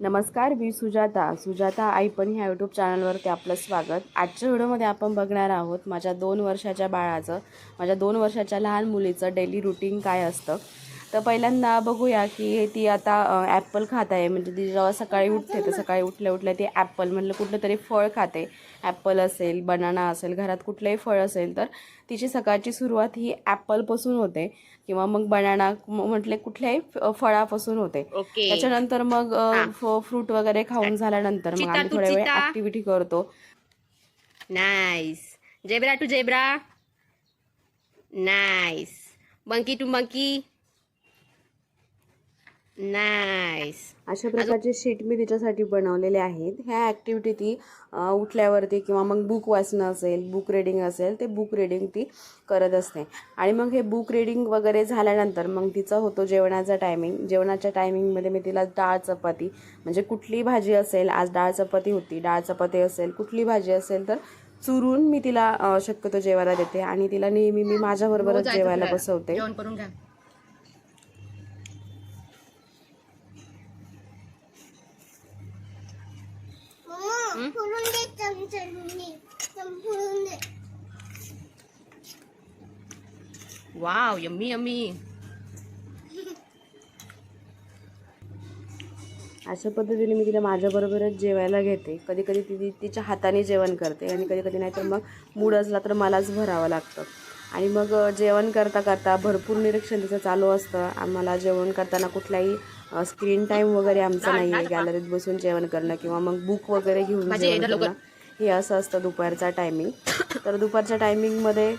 नमस्कार मी सुजाता. सुजाता आई पण ह्या यूट्यूब चॅनलवरती आपलं स्वागत. आजच्या व्हिडिओमध्ये आपण बघणार आहोत माझ्या दोन वर्षाच्या बाळाचं माझ्या दोन वर्षाच्या लहान मुलीचं डेली रुटीन काय असतं. तर पहिल्यांदा बघूया की ती आता ॲपल खात आहे. म्हणजे ती जेव्हा सकाळी उठते तर सकाळी उठल्या उठल्या ती ॲपल म्हटलं कुठलं तरी फळ खाते. ॲपल असेल बनाना असेल घरात कुठलंही फळ असेल तर तिची सकाळची सुरुवात ही ॲपलपासून होते. किंवा मग बनाना म्हटले कुठल्याही फळापासून होते. त्याच्यानंतर मग फ्रूट वगैरे खाऊन झाल्यानंतर मग आम्ही थोड्या वेळ. ऍक्टिव्हिटी करतो. Nice zebra to zebra. Nice monkey to monkey. Nice अशा प्रकारचे शीट मी तिच्यासाठी बनवलेले आहेत. ह्या ॲक्टिव्हिटी ती उठल्यावरती किंवा मग बुक वाचणं असेल बुक रिडिंग असेल ते बुक रिडिंग ती करत असते. आणि मग हे बुक रिडिंग वगैरे झाल्यानंतर मग तिचा होतो जेवणाचा टायमिंग जेवणाच्या टायमिंगमध्ये मी तिला डाळ चपाती म्हणजे कुठली भाजी असेल आज डाळ चपाती होती डाळ चपाती असेल कुठली भाजी असेल तर चुरून मी तिला शक्यतो जेवायला देते. आणि तिला नेहमी मी माझ्याबरोबरच जेवायला बसवते. वाव यम्मी यम्मी अशा पद्धतीने मी तिला माझ्याबरोबरच जेवायला घेते. कधी कधी ती ती तिच्या हाताने जेवण करते आणि कधी कधी नाहीतर मग मूड असला तर मलाच भरावं लागतं. आणि मग जेवण करता करता भरपूर निरीक्षण तिचं चालू असतं. आम्हाला जेवण करताना कुठलाही स्क्रीन टाईम वगैरे आमचा नाही आहे गॅलरीत बसून जेवण करणं किंवा मग बुक वगैरे घेऊन जेवण करणं. हे असं असतं दुपारचा टायमिंग तर दुपारच्या टायमिंगमध्ये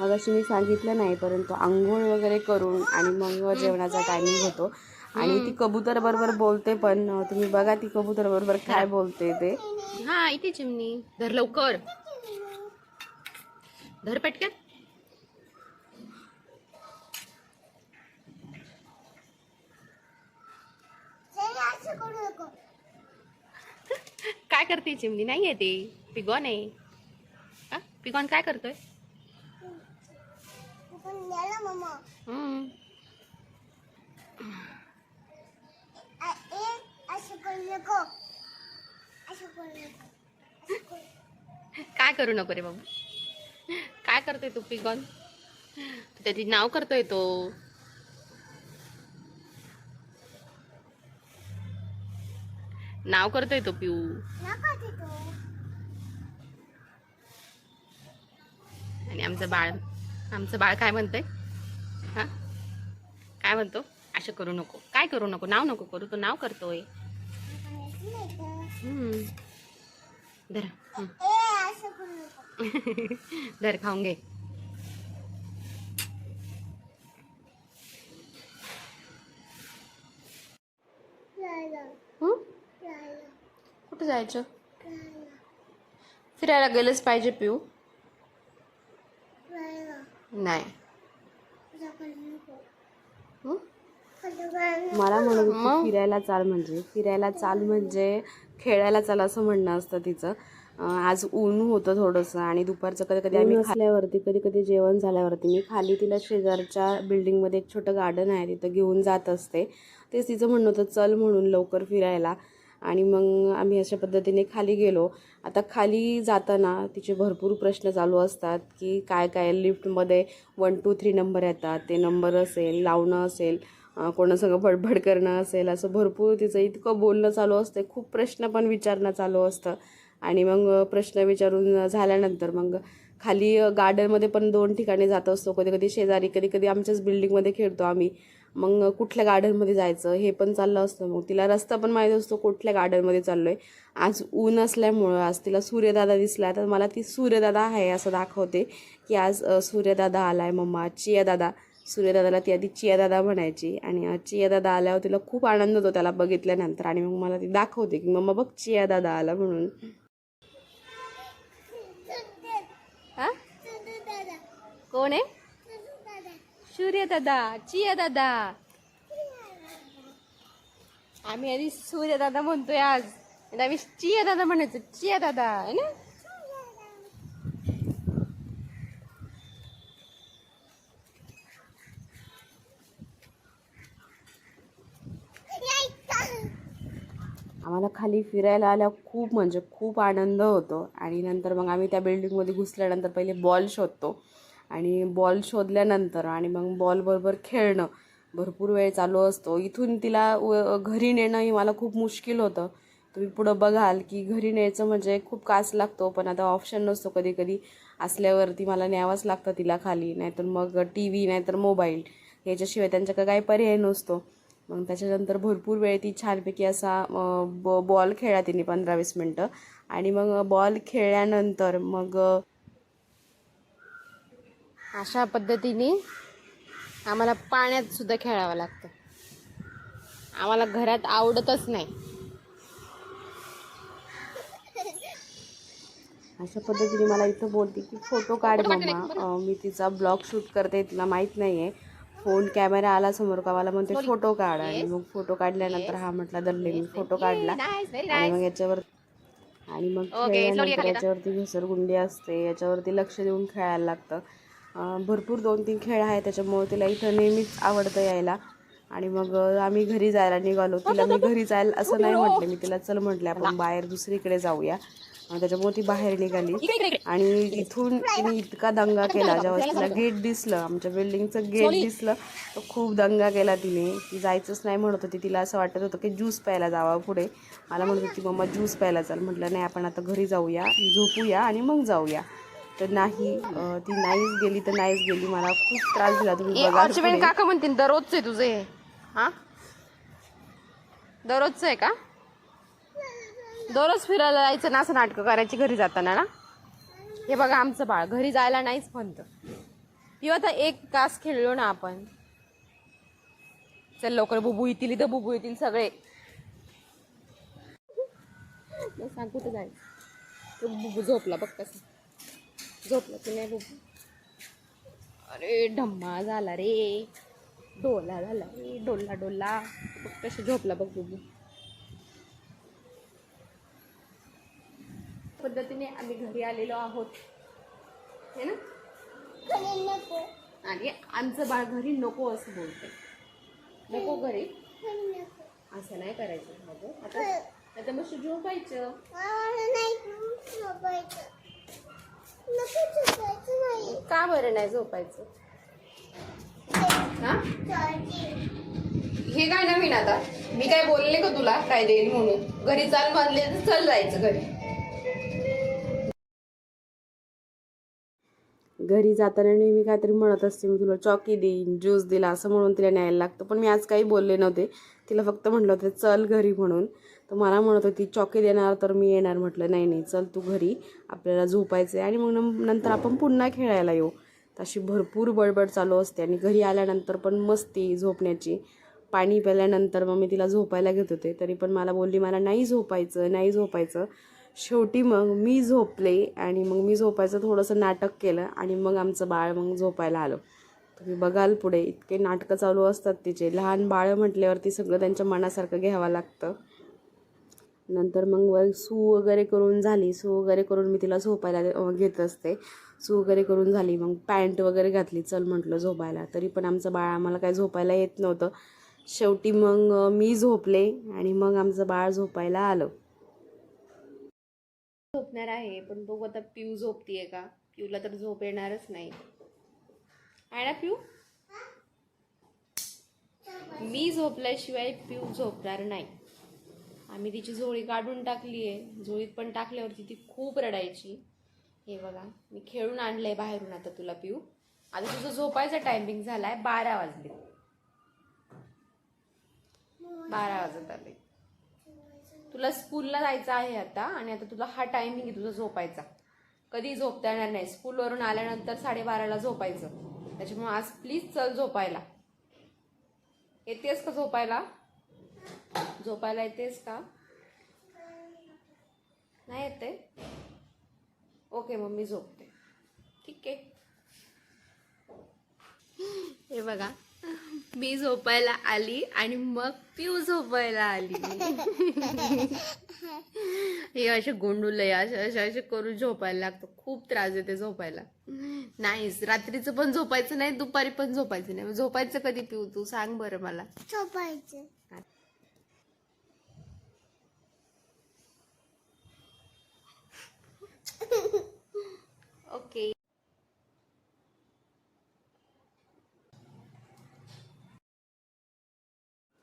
मग अशी मी सांगितलं नाही परंतु आंघोळ वगैरे करून आणि मग जेवणाचा टायमिंग होतो. आणि ती कबूतर बरोबर बोलते पण तुम्ही बघा ती कबूतर बरोबर काय बोलते ते. हा इथे चिमणी. धर लवकर. धर पटकन चल असं करू नको काय करते चिमणी? नाही येते पिगॉन आहे. हा? पिगॉन काय करतोय? करू काय करू नको रे बाबू? काय करतोय तू पिगॉन त्याची नाव करतोय तो. नाव करतोय तो पिऊ. आणि आमचं बाळ आमचं बाळ काय म्हणतंय? हा? काय म्हणतो? असं करू नको. काय करू नको? नाव नको करू. तो नाव करतोय. धर. धर खाऊन घे. राहिला फिरायला गेलंच पाहिजे पिऊ. नाही. मला म्हणत होती मग? फिरायला चाल म्हणजे. फिरायला चाल म्हणजे खेळायला चाल असं म्हणणं असतं तिचं. अं, आज ऊन होतं थोडंसं आणि दुपारचं कधी कधी आम्ही असल्यावरती कधी कधी जेवण झाल्यावरती. मी खाली तिला शेजारच्या बिल्डिंगमध्ये एक छोटं गार्डन आहे तिथं घेऊन जात असते. तेच तिचं म्हणणं होतं चल म्हणून लवकर फिरायला. आणि मग आम्ही अशा पद्धतीने खाली गेलो. आता खाली जाताना तिचे भरपूर प्रश्न चालू असतात की काय काय लिफ्टमध्ये वन टू थ्री नंबर येतात. ते नंबर असेल लावणं असेल अं, कोणासंग बडबड करणं असेल असं भरपूर तिचं इतकं बोलणं चालू असतं. खूप प्रश्न पण विचारणं चालू असतं. आणि मग प्रश्न विचारून झाल्यानंतर मग खाली गार्डनमध्ये पण दोन ठिकाणी जात असतो. कधी कधी शेजारी कधी कधी आमच्याच बिल्डिंगमध्ये खेळतो आम्ही. मग कुठल्या गार्डनमध्ये जायचं हे पण चाललं असतं. मग तिला रस्ता पण माहीत असतो कुठल्या गार्डनमध्ये चाललो आहे आज ऊन असल्यामुळं आज तिला सूर्यदादा दिसला तर मला ती सूर्यदादा आहे असं दाखवते की आज सूर्यदादा आला आहे मम्मा. चियादादा. सूर्यदादाला ती आधी चियादादा म्हणायची आणि चियादादा आल्यावर तिला खूप आनंद होतो त्याला बघितल्यानंतर. आणि मग मला ती दाखवते की मम्मा बघ चियादादा आला म्हणून. हा? कोण आहे? सूर्य दादा चिया दादा आम्ही आधी सूर्य दादा म्हणतोय आज आणि आम्ही चिया दादा म्हणायचो चिया दादा आहे ना आम्हाला खाली फिरायला आल्या खूप म्हणजे खूप आनंद होतो आणि नंतर मग आम्ही त्या बिल्डिंगमध्ये घुसल्यानंतर पहिले बॉल शोधतो आणि बॉल शोधल्यानंतर आणि मग बॉलबरोबर खेळणं. भरपूर वेळ चालू असतो. इथून तिला व घरी नेणं हे मला खूप मुश्किल होतं. तुम्ही पुढं बघाल की घरी न्यायचं म्हणजे खूप कास लागतो. पण आता ऑप्शन नसतो कधी कधी असल्यावरती मला न्यावंच लागतं तिला खाली. नाहीतर मग टी व्ही नाहीतर मोबाईल याच्याशिवाय त्यांच्याकडे काही पर्याय नसतो. मग त्याच्यानंतर भरपूर वेळ ती छानपैकी असा ब बॉल खेळला तिने पंधरा वीस मिनटं. आणि मग बॉल खेळल्यानंतर मग अशा पद्धतीने आम्हाला पाण्यात सुद्धा खेळावं लागतं. आम्हाला घरात आवडतच नाही. अशा पद्धतीने मला इथं बोलते की फोटो काढ मम्मा मी तिचा ब्लॉग शूट करते तिला माहीत नाही आहे फोन कॅमेरा आला समोर का? मला म्हणते फोटो काढ. आणि मग फोटो काढल्यानंतर हा म्हटला दरले मी फोटो काढला. आणि मग याच्यावर आणि मग याच्यावरती घसरगुंडी असते याच्यावरती लक्ष देऊन खेळायला लागतं. भरपूर दोन तीन खेळ आहे त्याच्यामुळे तिला इथं नेहमीच आवडतं यायला. आणि मग आम्ही घरी जायला निघालो. तिला मी घरी जायला असं नाही म्हटलं. मी तिला चल म्हटलं आपण बाहेर दुसरीकडे जाऊया. त्याच्यामुळे ती बाहेर निघाली. आणि इथून तिने इतका दंगा केला. जेव्हा तिला गेट दिसलं आमच्या बिल्डिंगचं गेट दिसलं तर खूप दंगा केला तिने. ती जायचंच नाही म्हणत होती. तिला असं वाटत होतं की ज्यूस प्यायला जावं पुढे. मला म्हणत होती मम्मा ज्यूस प्यायला चाल. म्हटलं नाही आपण आता घरी जाऊया झोपूया आणि मग जाऊया. तर नाही ती नाहीच गेली तर नाहीच गेली. मला खूप त्रास दिला तुम्ही काका म्हणतील दररोजचं आहे तुझं हे. हा? दररोजचं आहे का? दररोज फिरायला जायचं ना असं नाटकं करायची घरी जाताना ना? हे बघा आमचं बाळ घरी जायला नाहीच म्हणतं. किंवा आता एक तास खेळलो ना आपण. चल लवकर बुबू येतील इथं बुबू येतील सगळे. सांग कुठं जायचं तो बुबू झोपला बघ कसं. झोपला की नाही बुबू अरे ढम्मा झाला रे डोला झाला रे डोला डोला बघ कशी झोपला बघ बुबू पद्धतीने आम्ही घरी आलेलो आहोत हे ना आणि आमचं बाळ घरी नको असं बोलते नको घरी असं नाही करायचं आता आता मस्त झोपायचं का बरं नाही झोपायचं? हा? हे काय नवीन आता? मी काय बोलले का तुला? काय देईल म्हणून? घरी चाल म्हणले तर चल जायचं घरी. घरी जाताना नेहमी काहीतरी म्हणत असते मी तुला. चॉकी देईन ज्यूस दिला असं म्हणून तिला न्यायला लागतं. पण मी आज काही बोलले नव्हते. तिला फक्त म्हटलं होतं चल घरी म्हणून. तर मला म्हणत होती चॉकी देणार तर मी येणार. म्हटलं नाही नाही चल तू घरी आपल्याला झोपायचं आहे आणि मग नंतर आपण पुन्हा खेळायला येऊ. तशी भरपूर बडबड चालू असते आणि घरी आल्यानंतर पण मस्ती झोपण्याची. पाणी प्याल्यानंतर मग मी तिला झोपायला घेत होते. तरी पण मला बोलली मला नाही झोपायचं नाही झोपायचं. शेवटी मग मी झोपले आणि मग मी झोपायचं थोडंसं नाटक केलं आणि मग आमचं बाळ मग झोपायला आलं. तुम्ही बघाल पुढे इतके नाटकं चालू असतात तिचे. लहान बाळं म्हटल्यावरती सगळं त्यांच्या मनासारखं घ्यावं लागतं. नंतर मग वर सू वगैरे करून झाली. सू वगैरे करून मी तिला झोपायला घेत असते. सू वगैरे करून झाली. मग पॅन्ट वगैरे घातली. चल म्हटलं झोपायला. तरी पण आमचं बाळ आम्हाला काय झोपायला येत नव्हतं. शेवटी मग मी झोपले आणि मग आमचं बाळ झोपायला आलं. झोपणार आहे पण बघू आता पिऊ झोपतीये का? पिऊला तर झोप येणारच नाही. आहे ना पिऊ मी झोपल्याशिवाय पिऊ झोपणार नाही. आम्ही तिची झोळी काढून टाकली आहे. झोळीत पण टाकल्यावरती ती खूप रडायची. हे बघा मी खेळून आणलंय बाहेरून आता तुला पिऊ. आता तुझं झोपायचा टायमिंग झालाय बारा वाजले. बारा वाजत आले. तुला स्कूलला जायचं आहे आता आणि आता तुला हा टायमिंग आहे तुझा झोपायचा. कधी झोपता येणार नाही. स्कूलवरून आल्यानंतर साडेबाराला झोपायचं. त्याच्यामुळे आज प्लीज चल झोपायला. येतेस का झोपायला? झोपायला येतेस का? नाही येते? ओके मग मी झोपते. ठीक आहे. हे बघा मी झोपायला आली आणि मग पिऊ झोपायला आली. हे असे गोंडुले असे असे असे करून झोपायला लागतो. खूप त्रास येते झोपायला. नाहीच रात्रीचं पण झोपायचं नाही दुपारी पण झोपायचं नाही. झोपायचं कधी पिऊ तू? सांग बरं मला. झोपायचं. ओके.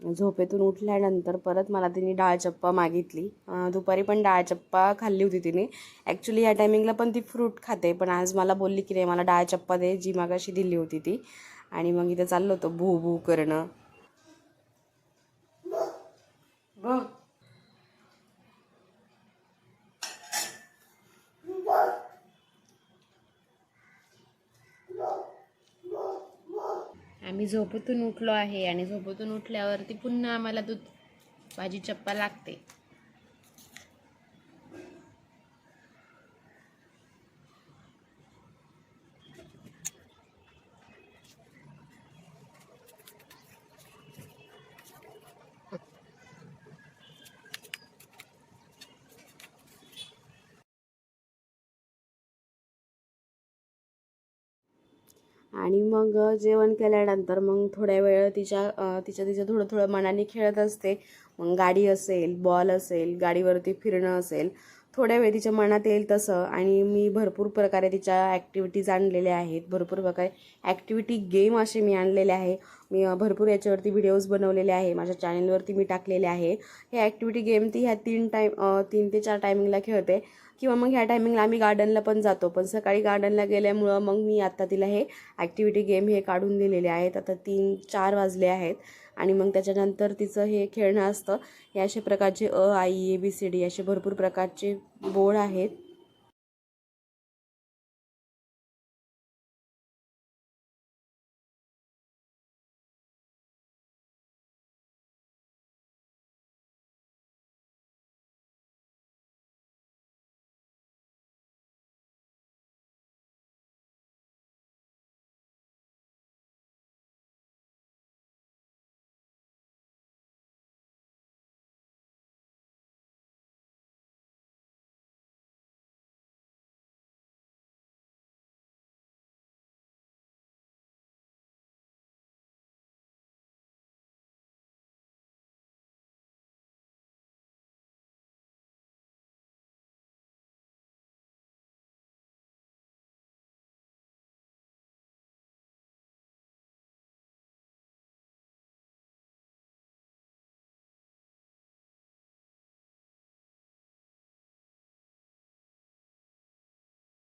झोपेतून उठल्यानंतर परत मला तिने डाळ चप्पा मागितली. दुपारी पण डाळ चप्पा खाल्ली होती तिने. ॲक्च्युली या टायमिंगला पण ती फ्रूट खाते पण आज मला बोलली की नाही मला डाळ चप्पा दे जी मागाशी दिली होती ती. आणि मग इथे चाललं होतं भू भू करणं बघ आम्ही झोपेतून उठलो आहे आणि झोपेतून उठल्यावरती पुन्हा आम्हाला दूध भाजी चप्पा लागते. आणि मग जेवण केल्यानंतर मग थोड्या वेळ तिच्या तिच्या तिच्या थोडं थोडं मनाने खेळत असते. मग गाडी असेल बॉल असेल गाडीवरती फिरणं असेल थोड्या वेळ तिच्या मनात येईल तसं. आणि मी भरपूर प्रकारे तिच्या ॲक्टिव्हिटीज आणलेल्या आहेत. भरपूर प्रकारे ॲक्टिव्हिटी गेम असे मी आणलेले आहे. मी भरपूर याच्यावरती व्हिडिओज बनवलेले आहे. माझ्या चॅनलवरती मी टाकलेले आहे. हे ॲक्टिव्हिटी गेम ती ह्या तीन टाईम तीन ते चार टायमिंगला खेळते. किंवा मग ह्या टायमिंगला आम्ही गार्डनला पण जातो. पण सकाळी गार्डनला गेल्यामुळं मग मी आत्ता तिला हे ॲक्टिव्हिटी गेम हे काढून दिलेले आहेत. आता तीन चार वाजले आहेत. आणि मग त्याच्यानंतर तिचं हे खेळणं असतं. हे अशा प्रकारचे अ आई ए बी सी डी असे भरपूर प्रकारचे बोर्ड आहेत.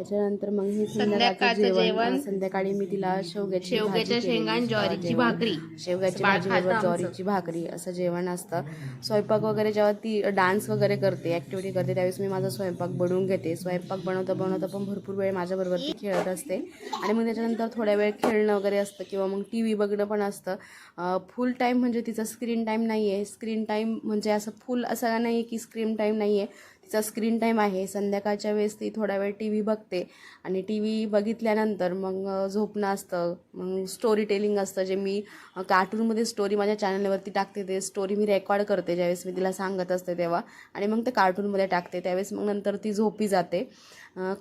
त्याच्यानंतर मग हे संध्याकाळचं जेवण. संध्याकाळी मी तिला शेवग्याची शेवग्याच्या शेंगा ज्वारीची. भाकरी. शेवग्याची भाजी बरोबर. ज्वारीची भाकरी असं जेवण असतं. स्वयंपाक वगैरे जेव्हा ती डान्स वगैरे करते ॲक्टिव्हिटी करते त्यावेळेस मी माझा स्वयंपाक बनवून घेते. स्वयंपाक बनवता बनवता पण भरपूर वेळ माझ्याबरोबर ती खेळत असते. आणि मग त्याच्यानंतर थोड्या वेळ खेळणं वगैरे असतं किंवा मग टी व्ही बघणं पण असतं. फुल टाईम म्हणजे तिचा स्क्रीन टाईम नाही आहे स्क्रीन टाईम म्हणजे असं फुल असं नाही आहे की स्क्रीन टाईम नाही आहे चा स्क्रीन टाईम आहे. संध्याकाळच्या वेळेस ती थोडा वेळ टी व्ही बघते आणि टी व्ही बघितल्यानंतर मग झोपणं असतं. मग स्टोरी टेलिंग असतं. जे मी कार्टूनमध्ये स्टोरी माझ्या चॅनलवरती टाकते ते स्टोरी मी रेकॉर्ड करते ज्यावेळेस मी तिला सांगत असते तेव्हा. आणि मग ते कार्टूनमध्ये टाकते. त्यावेळेस मग नंतर ती झोपी जाते.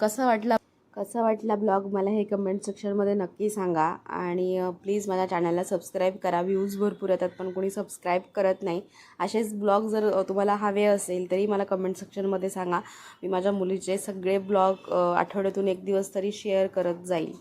कसं वाटलं कसा वाटला ब्लॉग मला हे कमेंट सेक्शनमध्ये नक्की सांगा. आणि प्लीज माझ्या चॅनलला सबस्क्राईब करा. व्ह्यूज भरपूर येतात पण कोणी सबस्क्राईब करत नाही. असेच ब्लॉग जर तुम्हाला हवे असेल तरी मला कमेंट सेक्शनमध्ये सांगा. मी माझ्या मुलीचे सगळे ब्लॉग आठवड्यातून एक दिवस तरी शेअर करत जाईल.